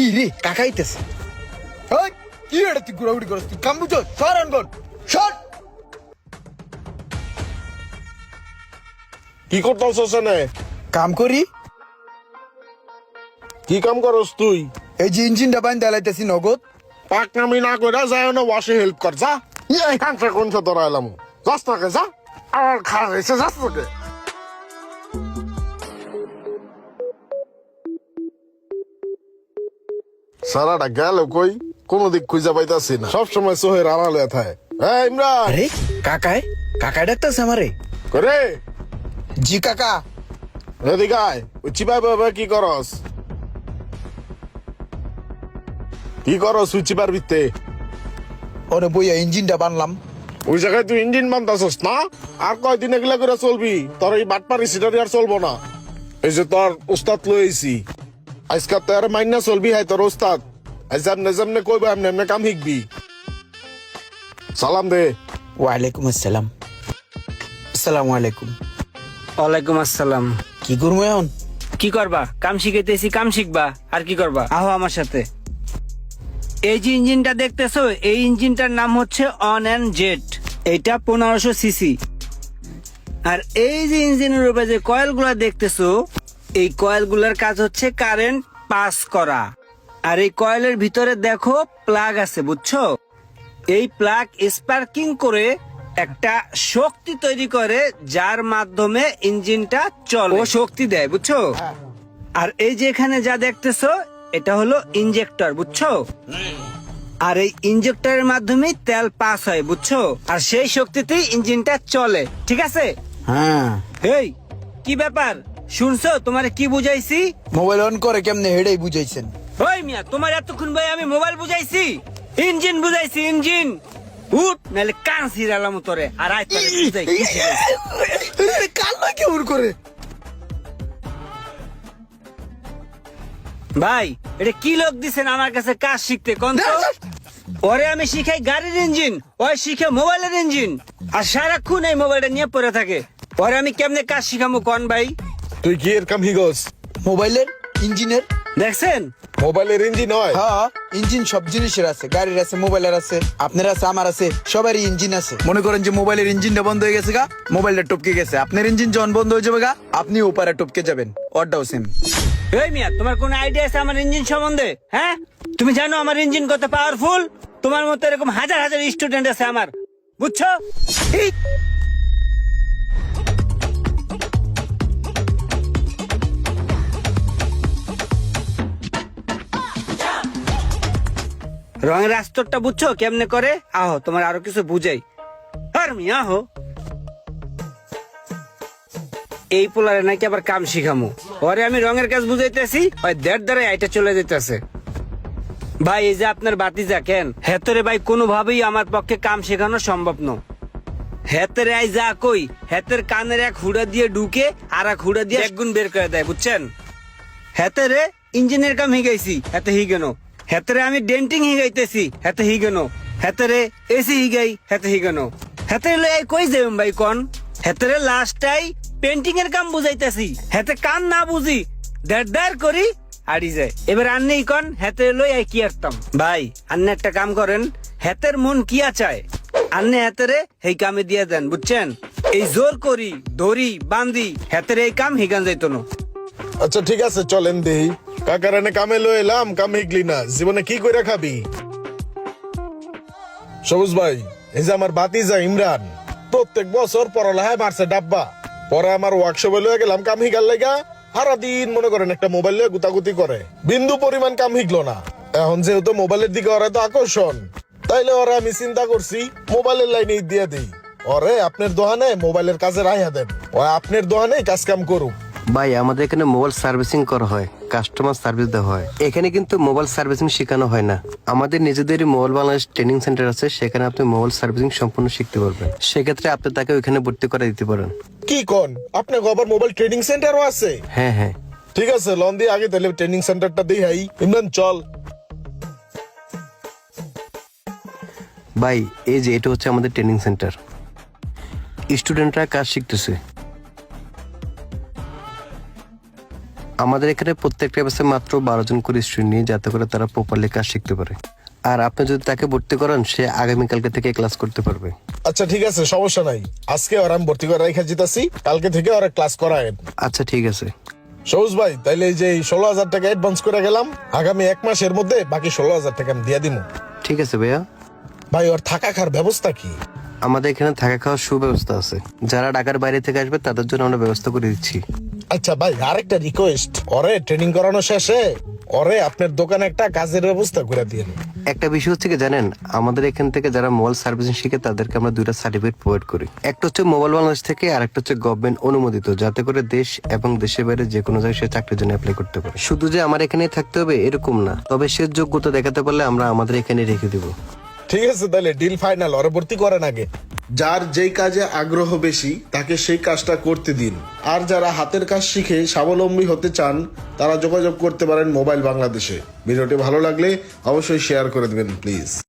ই রে কাকা আইতেছে কি এটা তুই ঘুরাঘুরি করস তুই কাম বুঝো সর আনগন সর কি করতেছ সেনে? কাম করি? কি কাম করস তুই? এই যে ইঞ্জিনটা বাইন দালাইতেছি নগদ। পাক নামি না কইরা যায় না ওয়াশে হেল্প কর যা। এই কাঁচা কোন সে তোরা এলাম যাস না যা। আর খা এসে যাস না সারাটা গেল কই? কোন দিক খুঁজে পাইতাছি না। সব সময় সোহের আড়ালে থাকে। হ্যাঁ ইমরান! আরে কাকায়? কাকায় ডাকতেছে আমারে। করে? জি কাকা। এদিকে আয় ওই চিপাই বাবা কি করস? কি করস ওই চিপার ভিত্তে ওরে বইয়া ইঞ্জিনটা বানলাম। ওই জায়গায় তুই ইঞ্জিন বানতাছস না? আর কয়দিন এগুলা করে চলবি? তোর এই বাটপারি সিটারি আর চলবো না। এই যে তোর উস্তাদ লইছি। আজকাল তো আর মাইনা চলবি হাই তোর উস্তাদ আজ এমনে যেমনে কইবা এমনি এমনি কাম শিখবি। সালাম দে। ওয়ালাইকুম আসসালাম। আসসালামু আলাইকুম। ওয়ালাইকুম আসসালাম। কি করব এখন? কি করবা? কাম শিখাইতেছি কাম শিখবা। আর কি করবা? আহো আমার সাথে। এই যে ইঞ্জিনটা দেখতেছো এই ইঞ্জিনটার নাম হচ্ছে অন অ্যান্ড জেট। এটা পনেরোশো সিসি। আর এই যে ইঞ্জিনের উপরে যে কয়েলগুলো দেখতেছো এই কয়েলগুলোর কাজ হচ্ছে কারেন্ট পাস করা। আর এই কয়েলের ভিতরে দেখো প্লাগ আছে বুঝছ? এই প্লাগ স্পার্কিং করে একটা শক্তি তৈরি করে যার মাধ্যমে ইঞ্জিনটা চলে। ও শক্তি দেয় বুঝছ? আর এই যে এখানে যা দেখতেছো এটা হলো ইনজেক্টর বুঝছ? আর এই ইনজেক্টরের মাধ্যমে তেল পাস হয় বুঝছ? আর সেই শক্তিতেই ইঞ্জিনটা চলে ঠিক আছে? হ্যাঁ। এই কি ব্যাপার? শুনছো? তোমার কি বুঝাইছি? মোবাইল অন করে কেমনে হেডেই বুঝাইছেন? ওই মিয়া তোমার এতক্ষণ ভাই আমি মোবাইল বুঝাইছি। ইঞ্জিন বুঝাইছি ইঞ্জিন। উঠ নাহলে কান ছিড়ালাম তোরে। আর শিখাইছি। কাল না কেমন করে? ভাই এটা কি লোক দিছেন আমার কাছে কাজ শিখতে কোন তো? ওরে আমি শিখাই গাড়ির ইঞ্জিন ওই শিখে মোবাইলের ইঞ্জিন। আর সারাক্ষণ এই মোবাইলটা নিয়ে পড়ে থাকে। পরে আমি কেমনে কাজ শিখামো কোন ভাই? তুই কি এর কাম হিগস? মোবাইলের ইঞ্জিনের? দেখছেন? মোবাইলের ইঞ্জিন হয়। হ্যাঁ ইঞ্জিন সব জিনিসের আছে গাড়ির আছে মোবাইলের আছে আপনার আছে আমার আছে সবারই ইঞ্জিন আছে। মনে করেন যে মোবাইলের ইঞ্জিনটা বন্ধ হয়ে গেছে গা? মোবাইলটা টপকে গেছে। আপনার ইঞ্জিন যখন বন্ধ হয়ে যাবে গা আপনি ওপারে টপকে যাবেন। ওরটাও সেম এই মিয়া তোমার কোন আইডিয়া আছে আমার ইঞ্জিন সম্বন্ধে? হ্যাঁ? তুমি জানো আমার ইঞ্জিন কত পাওয়ারফুল তোমার মতো এরকম হাজার হাজার স্টুডেন্ট আছে আমার। বুঝছ? রঙের আস্তরটা বুঝছ? কেমনে করে? আহো, তোমার আরও কিছু বুঝাই। আর মিয়া, আহো। এই পোলারে নাকি আবার কাম শিখামো। পরে আমি রঙের কাজ বুঝাইতেছি, ওই দেড় দ্বারা আইটা চলে যেতেছে ভাই, এই যে আপনার বাতিজা, কেন? হেতরে ভাই, কোনোভাবেই আমার পক্ষে কাম শেখানো সম্ভব ন হেতের আই যা কই, হেতের কানের এক হুড়া দিয়ে ঢুকে আর এক হুড়া দিয়ে একগুণ বের করে দেয়, বুঝছেন? হেতেরে ইঞ্জিনের কাম হিগাইছি হেতে হিগেন হেতেরে আমি ডেন্টিং হিগাইতেছি, হেতে হি হিগেন। হেতেরে এসি হিগাই, হেতে হি হিগেন হেতেরে লই কই যাবেন ভাই কোন? হেতেরে লাস্টাই পেন্টিং এর কাম বুঝাইতেছি। হেতে কান না বুঝি, দেড় দেড় করি, আড়ি যায়। এবার আন্নেই কন, হেতে লই আই কি আরতাম। ভাই, আন্নে একটা কাম করেন, হেতের মন কিয়া চায় আন্নে হেতেরে হেই কামে দিয়ে দেন, বুঝছেন? এই জোর করি দড়ি বান্দি, হেতের এই কাম হিগান যাইতো না আচ্ছা ঠিক আছে, চলেন দেই। কাকার এনে কামে লয়ে এলাম, কাম হিগলি না। জীবনে কি কইরা খাবি? সবুজ ভাই, এই যে আমার বাতিজা ইমরান, প্রত্যেক বছর পড়ালেখায় মারছে ডাব্বা। পরে আমার ওয়ার্কশপে লয়ে গেলাম কাম হিগার লেগা সারা দিন মনে করেন একটা মোবাইল লয়ে গুতাগুতি করে। বিন্দু পরিমাণ কাম হিগলো না। এখন যেহেতু মোবাইলের দিকে ওরা তো আকর্ষণ, তাইলে ওরা আমি চিন্তা করছি মোবাইলের লাইনে দিয়ে দিই। ওরে, আপনার দোকানে মোবাইলের কাজে রাইয়া দেন। ও আপনার দোকানে কাজ কাম করুক। ভাই আমাদের এখানে মোবাইল সার্ভিসিং করা হয় কাস্টমার সার্ভিস দেওয়া হয়। এখানে কিন্তু মোবাইল সার্ভিসিং শেখানো হয় না। আমাদের নিজেদেরই মোবাইল বাংলাদেশ ট্রেনিং সেন্টার আছে সেখানে আপনি মোবাইল সার্ভিসিং সম্পূর্ণ শিখতে পারবেন। সেক্ষেত্রে আপনি তাকে ওইখানে ভর্তি করে দিতে পারেন। কি কোন? আপনার আবার মোবাইল ট্রেনিং সেন্টারও আছে? হ্যাঁ হ্যাঁ। ঠিক আছে লন দিয়ে আগে তাহলে ট্রেনিং সেন্টারটা দিই হাই ইমরান চল। ভাই এই যে এটা হচ্ছে আমাদের ট্রেনিং সেন্টার স্টুডেন্টরা কাজ শিখতেছে। আমাদের এখানে প্রত্যেকটা ব্যাচে মাত্র বারো জন করে স্টুডেন্ট নিয়ে যাতে করে তারা প্রপারলি কাজ শিখতে পারে। আর আপনি যদি তাকে ভর্তি করান সে আগামীকালকে থেকে ক্লাস করতে পারবে। আচ্ছা ঠিক আছে সমস্যা নাই। আজকে ওর আমি ভর্তি করে রেখে জিতাছি কালকে থেকে ওরা ক্লাস করায় আচ্ছা ঠিক আছে। সবুজ ভাই তাইলে এই যে ষোলো হাজার টাকা অ্যাডভান্স করে গেলাম আগামী এক মাসের মধ্যে বাকি ষোলো হাজার টাকা আমি দিয়ে দিব ঠিক আছে ভাইয়া। ভাই ওর থাকা খাওয়ার ব্যবস্থা কি? আমাদের এখানে থাকা খাওয়ার সুব্যবস্থা আছে। যারা ঢাকার বাইরে থেকে আসবে তাদের জন্য আমরা ব্যবস্থা করে দিচ্ছি। আচ্ছা ভাই, আরেকটা রিকোয়েস্ট ওরে ট্রেনিং করানো শেষে। ওরে, আপনার দোকানে একটা কাজের ব্যবস্থা করে দিন একটা বিষয় হচ্ছে কি জানেন, আমাদের এখান থেকে যারা মোবাইল সার্ভিসিং শিখে, তাদেরকে আমরা দুইটা সার্টিফিকেট প্রোভাইড করি। একটা হচ্ছে মোবাইল বাংলাদেশ থেকে, আর একটা হচ্ছে গভর্নমেন্ট অনুমোদিত, যাতে করে দেশ এবং দেশের বাইরে যে কোনো জায়গায় সে চাকরির জন্য অ্যাপ্লাই করতে পারে। শুধু যে আমার এখানেই থাকতে হবে, এরকম না। তবে সে যোগ্যতা দেখাতে পারলে আমরা আমাদের এখানে রেখে দিব। ঠিক আছে, তাহলে ডিল ফাইনাল অরবর্তী ভর্তি করেন আগে। যার যেই কাজে আগ্রহ বেশি, তাকে সেই কাজটা করতে দিন। আর যারা হাতের কাজ শিখে স্বাবলম্বী হতে চান, তারা যোগাযোগ করতে পারেন মোবাইল বাংলাদেশে। ভিডিওটি ভালো লাগলে অবশ্যই শেয়ার করে দেবেন প্লিজ